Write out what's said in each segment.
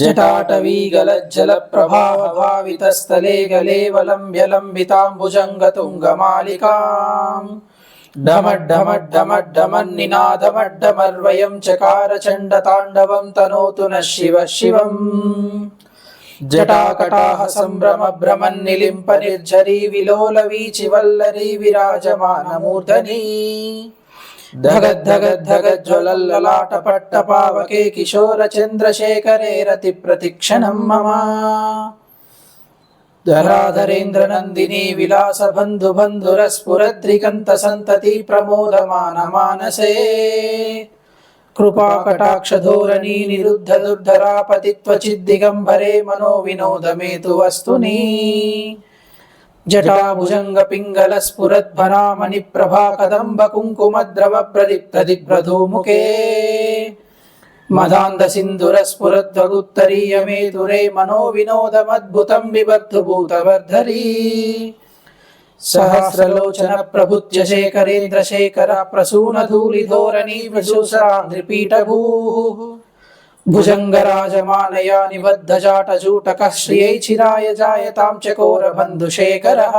जटाटवीगलज्जलप्रभावभावितस्थले गलेवलम्ब्यलम्बिताम्बुजङ्गतुङ्गमालिकाम् ढमड्ढमड्ढमड्ढमन्निनादमड्ढमर्वयं चकार चण्डताण्डवं तनोतु नः शिवः शिवम् जटाकटाः ధగ ధగ ధగ జ్వలల్లలాట పట్ట పావకే కిశోర చంద్రశేఖరే రతి ప్రతిక్షణం మమ ధరాధరేంద్రనందిని విలాసబంధుబంధురస్ఫురద్రికంత సంతతి ప్రమోదమాన మానసే కృపాకటాక్షధోరణీ నిరుద్ధ దుర్ధరాపతి త్వచిద్దిగంబరే మనో వినోదమేతు వస్తునీ मनो विनोदमद्भुतं बिबद्धुभूतवर्धरी सहस्रलोचन प्रभुत्य शेखरेन्द्रशेखर प्रसूनधूलिधोरणी विशुसरान्द्रिपीठभूः भुजङ्गराजमानया निबद्धजाटजूटकः श्रियै चिराय जायतां चकोरबन्धुशेखरः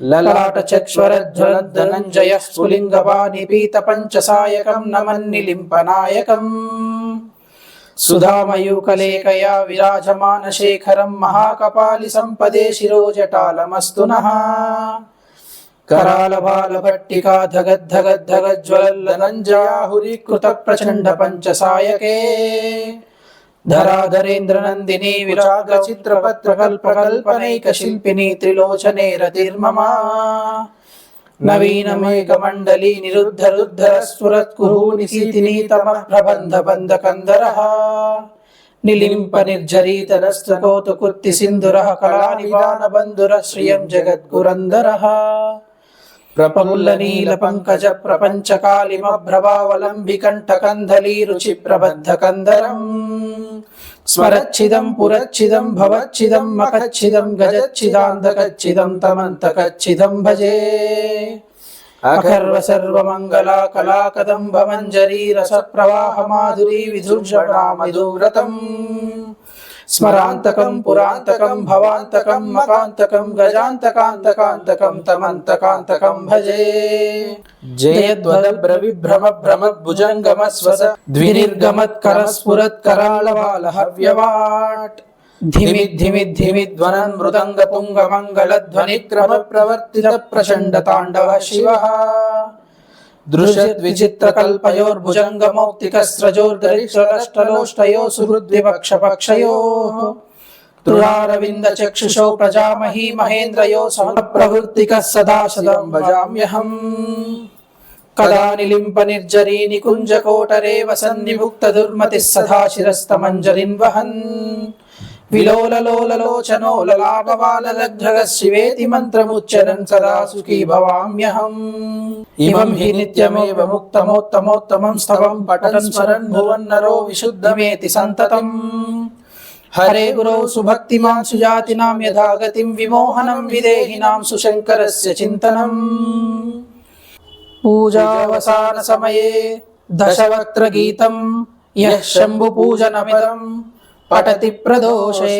ललाटचक्ष्वरज्वलद्धनञ्जयः स्फुलिङ्गपानिपीतपञ्चसायकं नमन्निलिम्पनायकम् सुधामयूकलेकया विराजमानशेखरं महाकपालिसम्पदे शिरोजटालमस्तु नः करालबालभट्टिका धगद्धगद्धगज्ज्वलल्लनञ्जयाहुरीकृतप्रचण्डपञ्चसायके धराधरेन्द्रनन्दिनी विरागचित्रपत्रकल्पकल्पनैकशिल्पिनी त्रिलोचने रतिर्मम नवीनमेकमण्डली निरुद्धरुद्धरस्फुरत्कुरूनिशीतिनी तमः प्रबन्धबन्धकन्दरः ప్రపముల్లనీల పంకజ ప్రపంచ కాళిమభ్రభావలంబికంఠకంధలీ రుచి ప్రబద్ధ కందరం. స్మరచ్చిదం పురచ్చిదం భవచ్చిదం మకచ్చిదం గజచ్చిదాంధకచ్చిదం తమంతకచ్చిదం భజే. అకర్వ సర్వమంగళా కళాకదంబమంజరీ రసప్రవాహమాధురీ విధుర్షణా మధువ్రతం रसप्रवाह माधुरी विधुषणामधुव्रतम् स्मरान्तकं पुरान्तकं भवान्तकं मकान्तकं गजान्तकान्तकान्तकं तमन्तकान्तकं भजे जयद्वदब्रविभ्रम भ्रमद्भुजङ्गमस्वस द्विनिर्गमत्करस्फुरत्कराळवालहव्यवाट् धिमिद्धिमिद्धिमिध्वनन् मृदङ्गपुङ्गमङ्गलध्वनिक्रम प्रवर्तित प्रचण्ड ताण्डवः शिवः దృశ్యత్ విచిత్ర కల్పయోర్భుజంగ మౌక్తిక స్రజోర్గరిష్టలోష్టయో సుహృద్వివక్ష పక్షయో తురారవింద చక్షుషో ప్రజామహీ మహేంద్రయో సహన ప్రవృత్తిక సదా భజామ్యహం. కదా నిలింప నిర్జరీ నికుంజకోటరే వసన్నిముక్త దుర్మతి సదా వహన్ విలోలలోలలోచనో శివేతి మంత్రముచ్చరన్ సదా సుఖీ భవామ్యహం. ఇమం హి నిత్యమేవ ముక్తమోత్తమోత్తమం స్తవం పటన్ స్మరన్ భువన్ విశుద్ధమేతి సంతతం. హరే గురౌ సుభక్తిమాన్ సుజాతినాం యథాగతిం విమోహనం విదేహినాం సుశంకరస్య చింతనం. పూజావసాన సమయే దశవక్త్ర గీతం యః శంభు పూజనమిదం పఠతి ప్రదోషే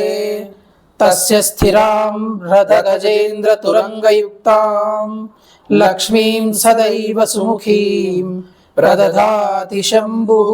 తస్య స్థిరాం హ్రదగజేంద్రతురంగయుక్తాం లక్ష్మీం సదైవ సుముఖీం ప్రదధాతి శంభుః